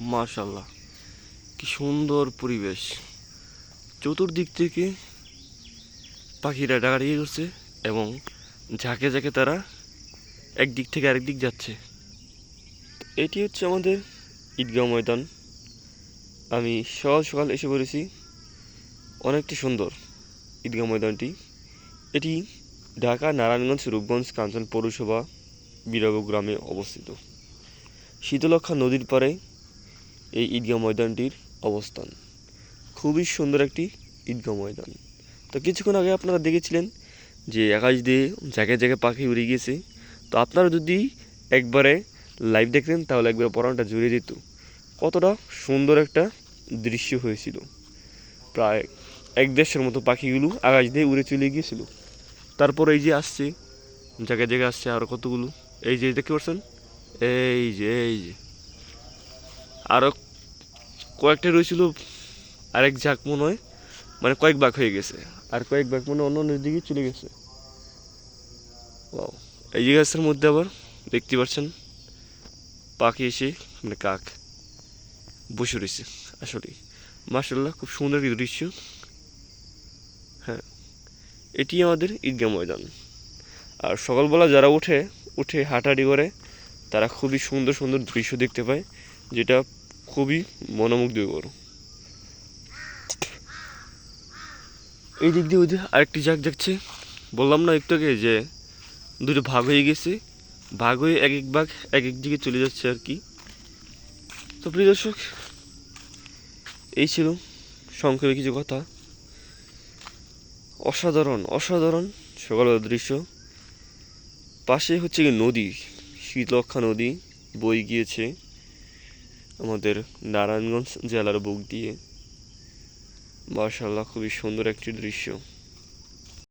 মাশাল্লাহ কি সুন্দর পরিবেশ। চতুর্দিক থেকে পাখিরা দাঁড়িয়ে করছে এবং ঝাঁকে ঝাঁকে তারা একদিক থেকে আরেক দিক যাচ্ছে। এটি হচ্ছে আমাদের ঈদগাহ ময়দান। আমি সকাল সকাল এসে পড়েছি। অনেকটি সুন্দর ঈদগাহ ময়দানটি। এটি ঢাকা, নারায়ণগঞ্জ, রূপগঞ্জ, কাঞ্চন পৌরসভা বিরাগ গ্রামে অবস্থিত। শীতলক্ষা নদীর পাড়ে এই ঈদগাহ ময়দানটির অবস্থান। খুবই সুন্দর একটি ঈদগাহ ময়দান। তো কিছুক্ষণ আগে আপনারা দেখেছিলেন যে আকাশ দিয়ে জায়গায় জায়গায় পাখি উড়ে গিয়েছে। তো আপনারা যদি একবারে লাইভ দেখতেন, তাহলে একবার পরানটা জুড়ে দিত কতটা সুন্দর একটা দৃশ্য হয়েছিল। প্রায় এক দেড়শোর মতো পাখিগুলো আকাশ দিয়ে উড়ে চলে গিয়েছিল। তারপর এই যে আসছে, জায়গায় জায়গায় আসছে আরও কতগুলো? এই যে দেখতে পাচ্ছেন? এই যে এই যে। আরও কয়েকটা রয়েছিল, আরেক ঝাঁক মনে হয়। মানে কয়েক ভাগ হয়ে গেছে। আর কয়েক ভাগ মনে অন্য অন্য দিকে চলে গেছে। Wow. এই গাছের মধ্যে আবার দেখতে পাচ্ছেন, পাখি এসে মানে কাক বসে রয়েছে আসলে মার্শাল্লাহ খুব সুন্দর দৃশ্য। হ্যাঁ এটি আমাদের ঈদগাহ ময়দান। আর সকালবেলা যারা ওঠে উঠে হাঁটাহাঁটি করে, তারা খুবই সুন্দর সুন্দর দৃশ্য দেখতে পায়, যেটা খুবই মনোমুগ্ধকর। এই দিক দিয়ে ওই যে আরেকটি জাগ যাচ্ছে বললাম না একটু আগে যে, দুটো ভাগ হয়ে গেছে। ভাগ হয়ে এক এক ভাগ এক এক দিকে চলে যাচ্ছে আর কি। তো প্রিয় দর্শক, এই ছিল সংক্ষেপে কিছু কথা। অসাধারণ অসাধারণ সকালের দৃশ্য। পাশে হচ্ছে কি নদী শীতলক্ষা নদী বই গিয়েছে। আমাদের নারায়ণগঞ্জ জেলার বুক দিয়ে। মার্শাল্লাহ খুবই সুন্দর একটি দৃশ্য।